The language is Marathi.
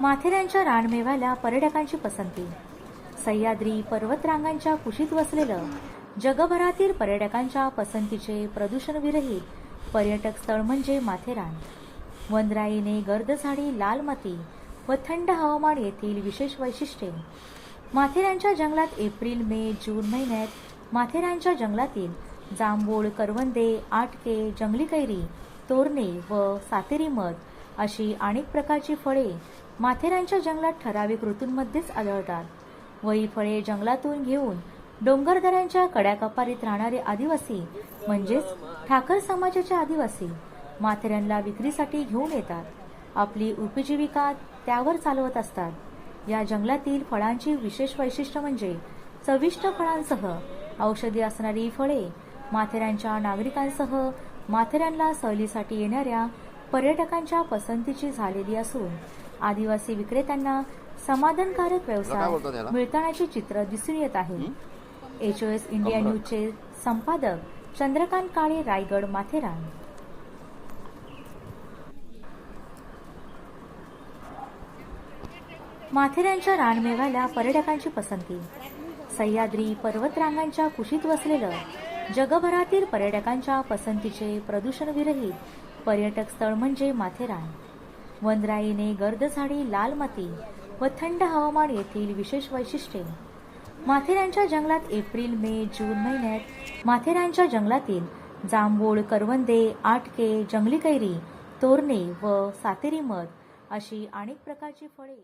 माथेऱ्यांच्या रानमेव्याला पर्यटकांची पसंती. सह्याद्री पर्वतरांगांच्या कुशीत वसलेलं जगभरातील पर्यटकांच्या पसंतीचे प्रदूषणविरहित पर्यटक स्थळ म्हणजे माथेरान. वनराईने गर्द झाडी लाल माती व थंड हवामान येथील विशेष वैशिष्ट्ये. माथेरानच्या जंगलात एप्रिल मे जून महिन्यात माथेरानच्या जंगलातील जांभूळ करवंदे आटके जंगली कैरी तोरणे व सातेरी मध अशी अनेक प्रकारची फळे माथेरानच्या जंगलात ठराविक ऋतूंमध्येच आढळतात. व ही फळे जंगलातून घेऊन डोंगरदऱ्यांच्या कड्याकपारीत राहणारे आदिवासी म्हणजेच ठाकर समाजाचे आदिवासी माथेरानला विक्रीसाठी घेऊन येतात. आपली उपजीविका त्यावर चालवत असतात. या जंगलातील फळांची विशेष वैशिष्ट्य म्हणजे चविष्ट फळांसह औषधी असणारी फळे माथेरानच्या नागरिकांसह माथेरानला सहलीसाठी येणाऱ्या पर्यटकांच्या पसंतीची झालेली असून आदिवासी विक्रेत्यांना समाधानकारक व्यवसाय? मिळतानाचे चित्र दिसून येत आहे एचओएस इंडिया. न्यूजचे संपादक चंद्रकांत काळे रायगड माथेरान माथेरानच्या रानमेव्याला पर्यटकांची पसंती सह्याद्री पर्वतरांगांच्या कुशीत वसलेलं जगभरातील पर्यटकांच्या पसंतीचे प्रदूषणविरहित पर्यटक स्थळ म्हणजे माथेरान. वनराईने गर्द झाडी लाल माती व थंड हवामान येथील विशेष वैशिष्ट्ये. माथेरानच्या जंगलात एप्रिल मे जून महिन्यात माथेरानच्या जंगलातील जांभूळ करवंदे आटके जंगली कैरी तोरणे व सातेरी मध अशी अनेक प्रकारची फळे